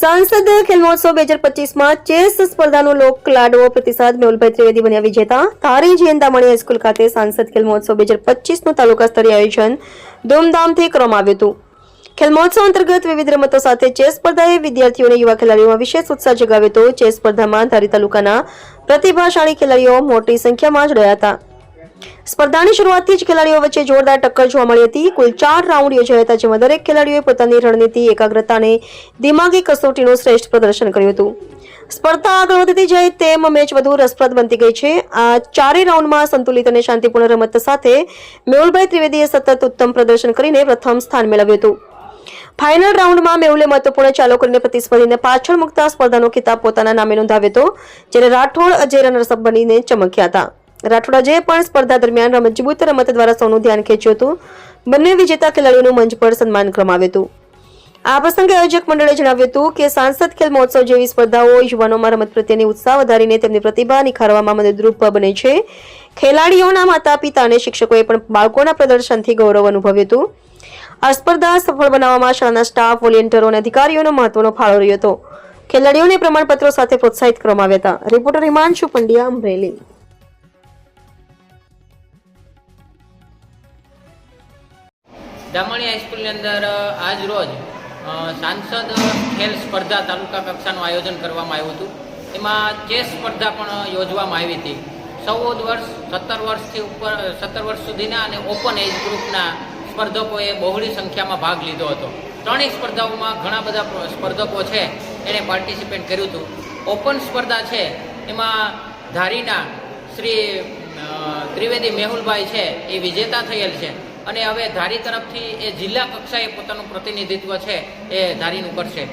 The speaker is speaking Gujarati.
સાંસદ ખેલ મહોત્સવ બે હજાર પચીસમાં ચેસ સ્પર્ધાનો લોક લાડવો પ્રતિસાદ મેહુલભાઈ ત્રિવેદી બન્યા વિજેતા. ધારી જયંતામણી હાઈસ્કૂલ ખાતે સાંસદ ખેલ મહોત્સવ બે હજાર પચીસનું તાલુકા સ્તરીય આયોજન ધૂમધામથી કરવામાં આવ્યું હતું. ખેલ મહોત્સવ અંતર્ગત વિવિધ રમતો સાથે ચેસ સ્પર્ધાએ વિદ્યાર્થીઓ અને યુવા ખેલાડીઓમાં વિશેષ ઉત્સાહ જગાવ્યો હતો. ચેસ સ્પર્ધામાં ધારી તાલુકાના પ્રતિભાશાળી ખેલાડીઓ મોટી સંખ્યામાં જોડાયા હતા. સ્પર્ધાની શરૂઆતથી જ ખેલાડીઓ વચ્ચે જોરદાર ટક્કર જોવા મળી હતી. કુલ ચાર રાઉન્ડ યોજાયા હતા, જેમાં દરેક ખેલાડીઓએ પોતાની રણનીતિ એકાગ્રતા અને દિમાગી કસોટીનું શ્રેષ્ઠ પ્રદર્શન કર્યું હતું. સ્પર્ધા આગળ વધતી જાય તેમ મેચ વધુ રસપ્રદ બનતી ગઈ છે. આ ચારેય રાઉન્ડમાં સંતુલિત અને શાંતિપૂર્ણ રમત સાથે મેહુલભાઈ ત્રિવેદીએ સતત ઉત્તમ પ્રદર્શન કરીને પ્રથમ સ્થાન મેળવ્યું હતું. ફાઇનલ રાઉન્ડમાં મેહુલે મહત્વપૂર્ણ ચાલો કરીને પ્રતિસ્પર્ધીને પાછળ મૂકતા સ્પર્ધાનો ખિતાબ પોતાના નામે નોંધાવ્યો હતો, જ્યારે રાઠોડ, અજય રનર્સઅપ બનીને ચમક્યા હતા. રાઠોડ અજયે પણ સ્પર્ધા દરમિયાન મજબૂત રમત દ્વારા સૌનું ધ્યાન ખેંચ્યું હતું. બંને વિજેતા ખેલાડીઓનું મંચ પર સન્માન કરવામાં હતું. આ પ્રસંગે આયોજક મંડળે જણાવ્યું હતું કે સાંસદ ખેલ મહોત્સવ જેવી સ્પર્ધાઓ યુવાનોમાં રમત પ્રત્યેની ઉત્સાહ વધારીને તેમની પ્રતિભા નિખારવામાં મદદરૂપ બને છે. ખેલાડીઓના માતા પિતા અને શિક્ષકોએ પણ બાળકોના પ્રદર્શનથી ગૌરવ અનુભવ્યું હતું. આ સ્પર્ધા સફળ બનાવવામાં શાળાના સ્ટાફ વોલેન્ટરો અને અધિકારીઓનો મહત્વનો ફાળો રહ્યો હતો. ખેલાડીઓને પ્રમાણપત્રો સાથે પ્રોત્સાહિત કરવામાં આવ્યા હતા. રિપોર્ટર હિમાંશુ પંડ્યા અમરેલી. દામણી હાઈસ્કૂલની અંદર આજ રોજ સાંસદ ખેલ સ્પર્ધા તાલુકા કક્ષાનું આયોજન કરવામાં આવ્યું હતું. એમાં ચેસ સ્પર્ધા પણ યોજવામાં આવી હતી, ચૌદ વર્ષ, સત્તર વર્ષથી ઉપર સત્તર વર્ષ સુધીના અને ઓપન એજ ગ્રુપના સ્પર્ધકોએ બહોળી સંખ્યામાં ભાગ લીધો હતો. ત્રણેય સ્પર્ધાઓમાં ઘણા બધા સ્પર્ધકો છે એણે પાર્ટિસિપેટ કર્યું હતું. ઓપન સ્પર્ધા છે, એમાં ધારીના શ્રી ત્રિવેદી મેહુલભાઈ છે, એ વિજેતા થયેલ છે. અને હવે ધારી તરફથી એ જિલ્લા કક્ષાએ પોતાનું પ્રતિનિધિત્વ છે એ ધારીનું કરશે.